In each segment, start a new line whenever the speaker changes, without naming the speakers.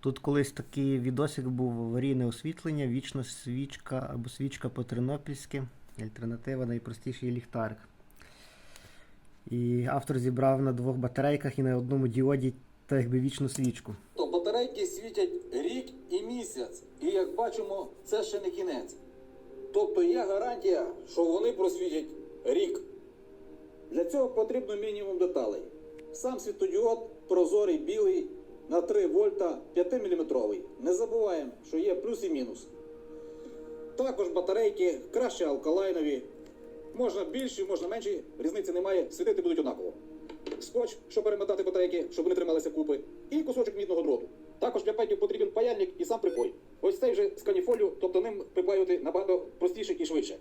Тут колись такий відосик був аварійне освітлення, вічна свічка або свічка по-тернопільськи. Альтернатива найпростіший ліхтарик. І автор зібрав на двох батарейках і на одному діоді так якби вічну свічку.
То батарейки світять рік і місяць. І як бачимо, це ще не кінець. Тобто є гарантія, що вони просвітять рік. Для цього потрібно мінімум деталей. Сам світодіод прозорий білий на 3 вольта 5 мм. Не забуваємо, що є плюс і мінус. Також батарейки краще алкалайнові. Можна більші, можна менші, різниці немає, світити будуть однаково. Скотч, щоб перемотати батарейки, щоб вони трималися купи, і кусочок мідного дроту. Також для петів потрібен паяльник і сам припой. Ось цей вже з каніфолію, тобто ним припаювати набагато простіше і швидше.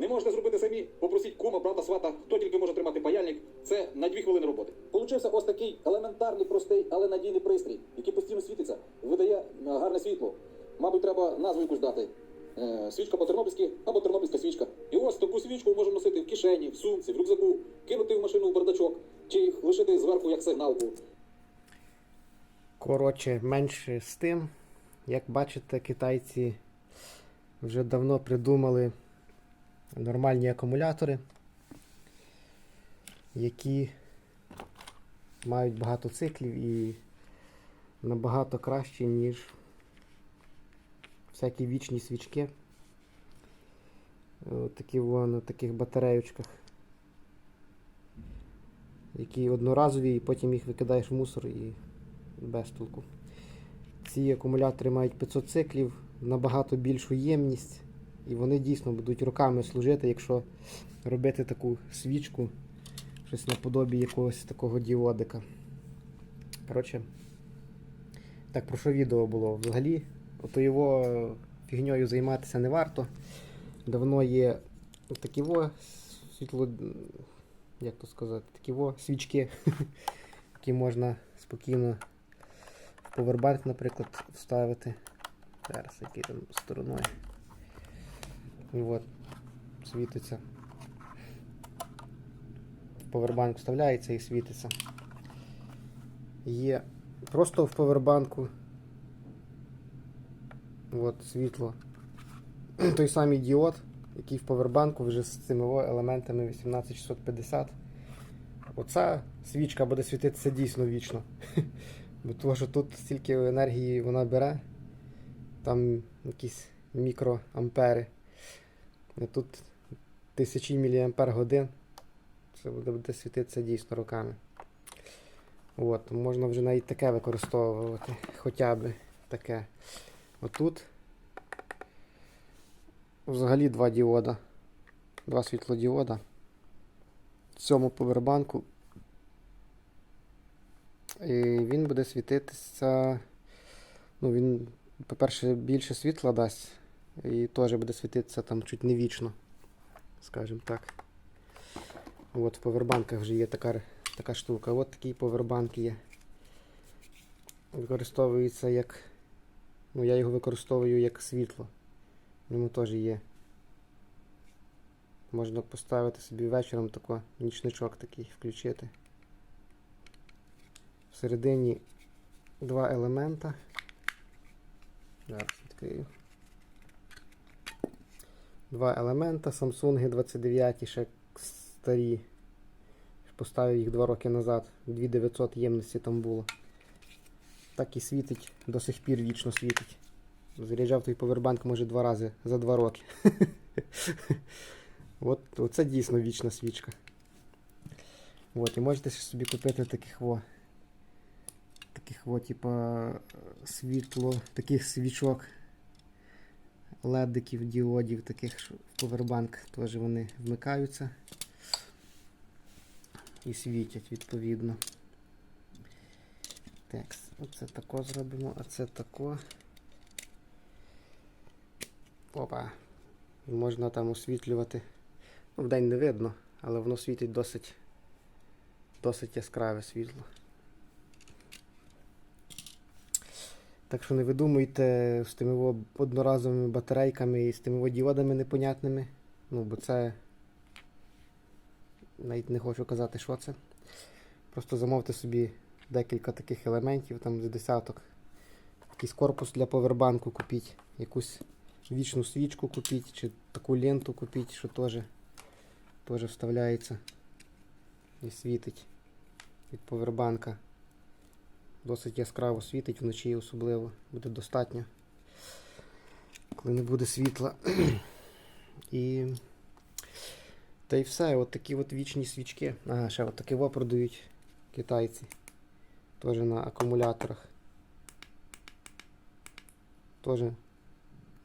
Не можете зробити самі, попросіть кума, брата, свата, хто тільки може тримати паяльник, це на дві хвилини роботи. Получився ось такий елементарний, простий, але надійний пристрій, який постійно світиться, видає е, гарне світло. Мабуть, треба назву якусь дати. Е, свічка по-тернопільськи або тернопільська свічка. І ось таку свічку можемо носити в кишені, в сумці, в рюкзаку, кинути в машину в бардачок, чи лишити зверху як сигналку.
Коротше, менше з тим. Як бачите, китайці вже давно придумали нормальні акумулятори, які мають багато циклів і набагато кращі, ніж всякі вічні свічки. От такі во, на таких батареючках, які одноразові, і потім їх викидаєш в мусор і без толку. Ці акумулятори мають 500 циклів, набагато більшу ємність, і вони дійсно будуть роками служити, якщо робити таку свічку, щось наподобі якогось такого діодика. Коротше, так про що відео було? Взагалі, ото його фігньою займатися не варто. Давно є такі во світло, як то сказати, такі во свічки, які можна спокійно в повербанк, наприклад, вставити. Зараз який там стороною. І світиться. В повербанк вставляється і світиться. Є просто в повербанку. От світло. Той самий діод, який в повербанку вже з цими елементами 18650. Оця свічка буде світитися дійсно вічно. Бо того, що тут стільки енергії вона бере, там якісь мікроампери. Тут тисячі міліампер годин. Це буде, світитися дійсно роками. От, можна вже навіть таке використовувати, хоча б таке. Отут взагалі два діода. Два світлодіода. В цьому повербанку і він буде світитися. Ну, він, по-перше, більше світла дасть. І теж буде світитися там чуть не вічно, скажімо так. От в повербанках вже є така, така штука. От такий повербанк є. Використовується як. Ну, я його використовую як світло. В ньому теж є. Можна поставити собі вечором тако, нічничок такий включити. Всередині два елемента. Зараз відкрию. Два елемента. Samsung 29 ще старі. Поставив їх два роки назад. 2900 ємності там було. Так і світить, до сих пір вічно світить. Заряджав той повербанк може два рази за два роки. От, Оце дійсно вічна свічка. От, і можете собі купити таких во таких от, типа, світло, таких свічок, ледиків, діодів, таких в повербанк теж вони вмикаються і світять відповідно. Так, оце тако зробимо, а це тако. Опа. Можна там освітлювати. Ну, вдень не видно, але воно світить досить, досить яскраве світло. Так що не видумуйте з тими одноразовими батарейками і з тими во діодами непонятними. Ну, бо це. Навіть не хочу казати, що це. Просто замовте собі декілька таких елементів, там з десяток. якийсь корпус для повербанку купіть, якусь вічну свічку купіть, чи таку ленту купіть, що теж, теж вставляється і світить від повербанка. Досить яскраво світить вночі особливо. Буде достатньо. Коли не буде світла. І. Та й все, от такі от вічні свічки. Ага, ще от такі продають китайці. Теж на акумуляторах. Теж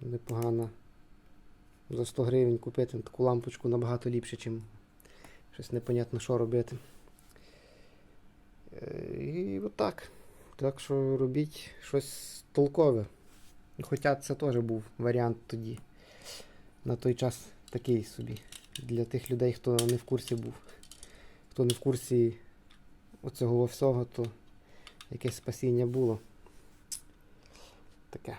непогано. За 100 гривень купити таку лампочку набагато ліпше, ніж щось непонятно що робити. Е, І отак. Так що робіть щось толкове. Хоча це теж був варіант тоді. На той час такий собі. Для тих людей, хто не в курсі був. Хто не в курсі оцього всього, то якесь спасіння було. Таке.